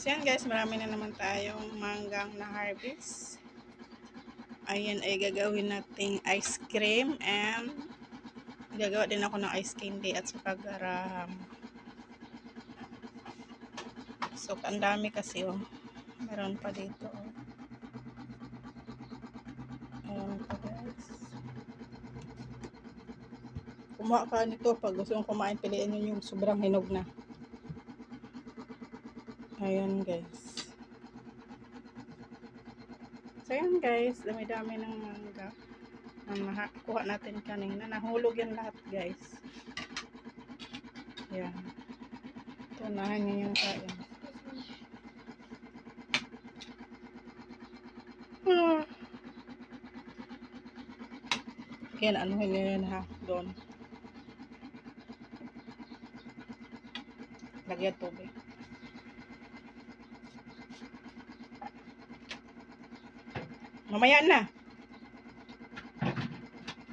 So yan guys, marami na naman tayong manggang na harvest. Ayan ay gagawin nating ice cream and gagawa din ako ng ice candy at saka garam. So, ang dami kasi oh. Meron pa dito oh. Ayan pa guys. Kumuha ka pag gusto mong kumain, piliin nyo yung sobrang hinog na. Ayan guys. So ayan guys, dami-dami ng mangga. Ang nakuha natin kanina. Nahulog yan lahat guys. Ayan. Tunahan nyo yung kain. Ah. Yan, anuhin nyo yan ha. Doon. Lagyan tubig. Mamaya na.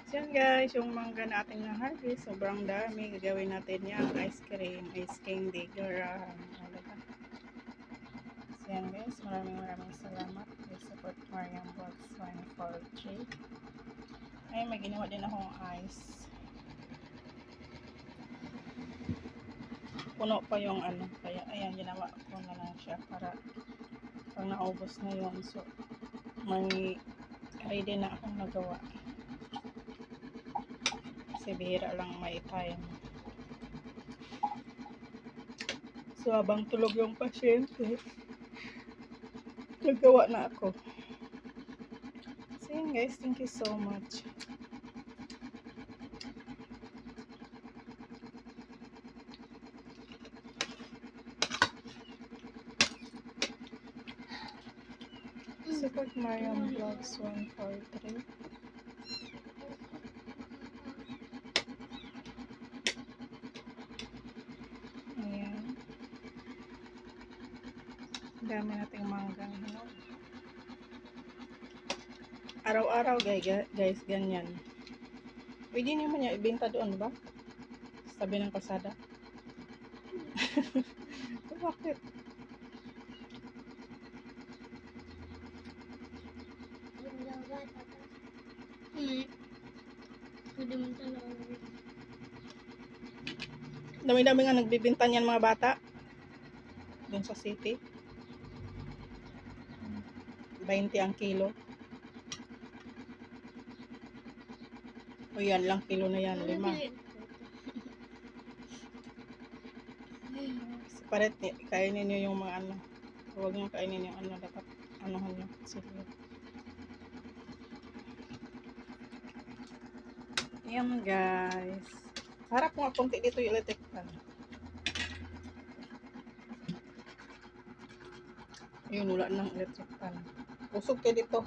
So guys, yung mangga natin na harvest, sobrang dami. Gagawin natin yan, ice cream, ice candy. Ano ba? So yan guys, maraming maraming salamat. Please support Mariam Vlogs 143. Ay, may ginawa din akong ice. Puno pa yung ano, kaya ayan, ginawa ko na lang siya para pag naubos na yun. So, may ready na akong nagawa. Kasi bihira lang may time. So, habang tulog yung pasyente, nagawa na ako. So, yun guys, thank you so much. Support Mariam Vlogs 143. Ayan. Dami nating manggang hinog. Araw-araw guys, ganyan. Pwede naman niya ibenta doon, ba? Sa Tabi ng kalsada. Bakit? Hmm. Pwede mo tanong. Dami-dami nga nagbibinta niyan mga bata. Doon sa city. 20 ang kilo. O yan lang kilo na yan, lima. Separate, ni- kainin niyo yung mga ano. Huwag niyo kainin yung ano, dapat anuhan niyo. Sige. Yan guys. Harap mo konti dito yung electric fan. Ayun, wala ng electric fan. Usog kayo dito.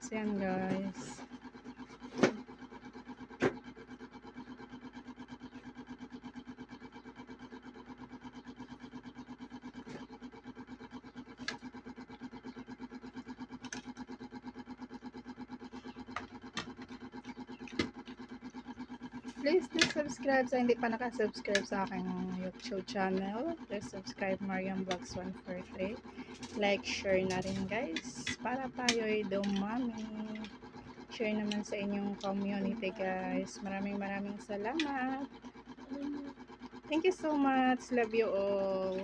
So yan guys. Please do subscribe sa hindi pa nakasubscribe sa aking YouTube channel. Please subscribe Mariam Vlogs 143. Like, share na rin guys. Para tayo ay dumami. Share naman sa inyong community guys. Maraming maraming salamat. Thank you so much. Love you all.